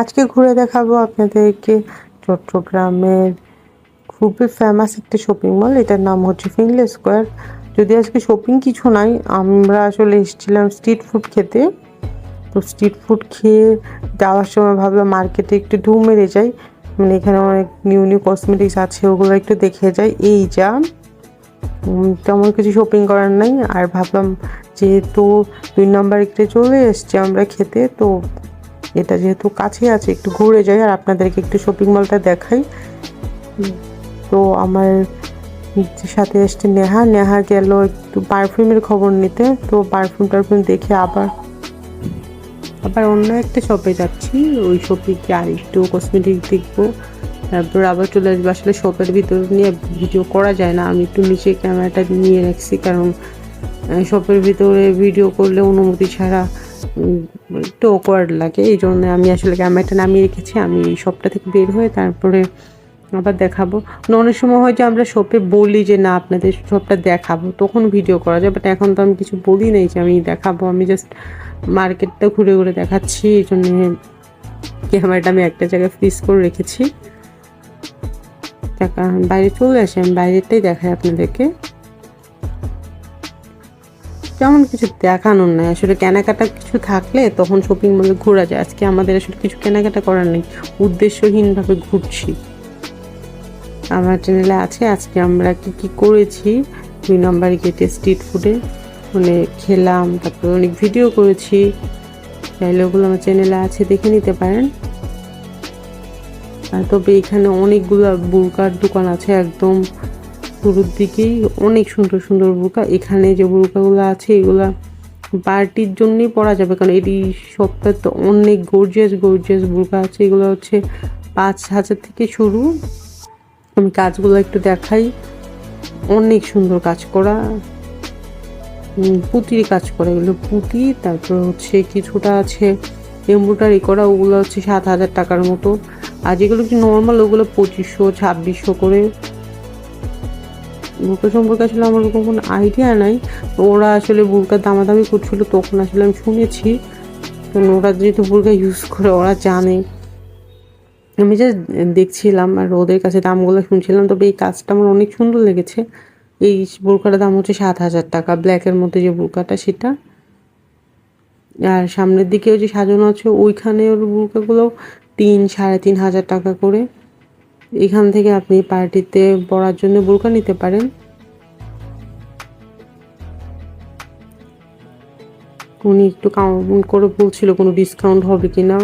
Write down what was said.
আজকে ঘুরে দেখাবো আপনাদেরকে চট্টগ্রামের খুবই ফেমাস একটি শপিং মল এটার নাম হচ্ছে ফিংলে স্কোয়ার যদি আজকে শপিং কিছু নাই, আমরা আসলে এসেছিলাম স্ট্রিট ফুড খেতে। তো স্ট্রিট ফুড খেয়ে যাওয়ার সময় ভাবলাম মার্কেটে একটু ঢু মেরে যাই। মানে এখানে অনেক নিউ নিউ কসমেটিক্স আছে, ওগুলো একটু দেখে যাই। এই যা তেমন কিছু শপিং করার নাই। আর ভাবলাম যেহেতু দুই নম্বর একটু চলে এসছে আমরা খেতে, তো এটা যেহেতু কাছে আছে, একটু ঘুরে যাই আর আপনাদেরকে একটু শপিং মলটা দেখাই। তো আমার সাথে এসছে নেহা। নেহা গেল একটু পারফিউমের খবর নিতে, তো পারফিউম টারফিউম দেখে আবার আবার অন্য একটা শপে যাচ্ছি। ওই শপে গিয়ে আর একটু কসমেটিক দেখব। তারপর আবার চলে আসব। আসলে শপের ভিতর নিয়ে ভিডিও করা যায় না। আমি একটু নিচে ক্যামেরাটা নিয়ে রাখছি কারণ শপের ভিতরে ভিডিও করলে অনুমতি ছাড়া একটু অকওয়ার্ড লাগে। এই জন্য আমি আসলে ক্যামেরাটা নামিয়ে রেখেছি। আমি এই শপটা থেকে বের হয়ে তারপরে আবার দেখাবো। না, অনেক সময় হয় যে আমরা শপে বলি যে না আপনাদের শপটা দেখাবো। তখন ভিডিও করা যায়। বাট এখন তো আমি কিছু বলি নাই যে আমি দেখাবো। আমি জাস্ট মার্কেটটা ঘুরে ঘুরে দেখাচ্ছি। এই জন্য ক্যামেরাটা আমি একটা জায়গায় ফ্রিজ করে রেখেছি। বাইরে চলে আসি। আমি বাইরেটাই দেখাই আপনাদেরকে। তেমন কিছু দেখানোর নাই। আসলে কেনাকাটা কিছু থাকলে তখন শপিং মলে ঘোরা যায়। আজকে আমাদের আসলে কিছু কেনাকাটা করার নেই। উদ্দেশ্যহীনভাবে ঘুরছি। আমার চ্যানেলে আছে, আজকে আমরা কি কি করেছি? দুই নম্বর গেটে স্ট্রিট ফুডে মানে খেলাম, তারপরে অনেক ভিডিও করেছি। চাইলে ওগুলো আমার চ্যানেলে আছে, দেখে নিতে পারেন। আর তবে এখানে অনেকগুলো বুরকার দোকান আছে একদম। শুরুর দিকেই অনেক সুন্দর সুন্দর বুরকা। এখানে যে বুরকাগুলো আছে, এগুলা পার্টির জন্যই পরা যাবে, কারণ এই সপ্তাহে তো অনেক গর্জিয়াস গর্জিয়াস বুরকা আছে। এগুলো হচ্ছে পাঁচ হাজার থেকে শুরু। আমি কাজগুলো একটু দেখাই। অনেক সুন্দর কাজ করা। পুঁতির কাজ করা। এগুলো পুঁতি, তারপর হচ্ছে কিছুটা আছে এমব্রয়ডারি করা। ওগুলো হচ্ছে সাত হাজার টাকার মতো। আর যেগুলো একটু নর্মাল ওগুলো পঁচিশশো, ছাব্বিশশো করে বুরকা সম্পর্কে আসলে আমার কোনো আইডিয়া নাই। ওরা আসলে বুরকা দামাদামি করছিল, তখন আসলে আমি শুনেছি। কারণ ওরা যেহেতু বুরকা ইউজ করে, ওরা জানে। আমি জাস্ট দেখছিলাম আর ওদের কাছে দামগুলো শুনছিলাম, তবে এই কাজটা আমার অনেক সুন্দর লেগেছে। এই বুরকাটার দাম হচ্ছে সাত হাজার টাকা ব্ল্যাকের মধ্যে যে বুরকাটা সেটা। আর সামনের দিকেও যে সাজানো আছে, ওইখানে ওর বোরকাগুলো তিন, সাড়ে তিন হাজার টাকা করে। এখান থেকে আপনি পার্টিতে পড়ার জন্য বোরকা নিতে পারেন। উনি একটু কাউন্ট করে বলছিল কোনো ডিসকাউন্ট হবে কিনা।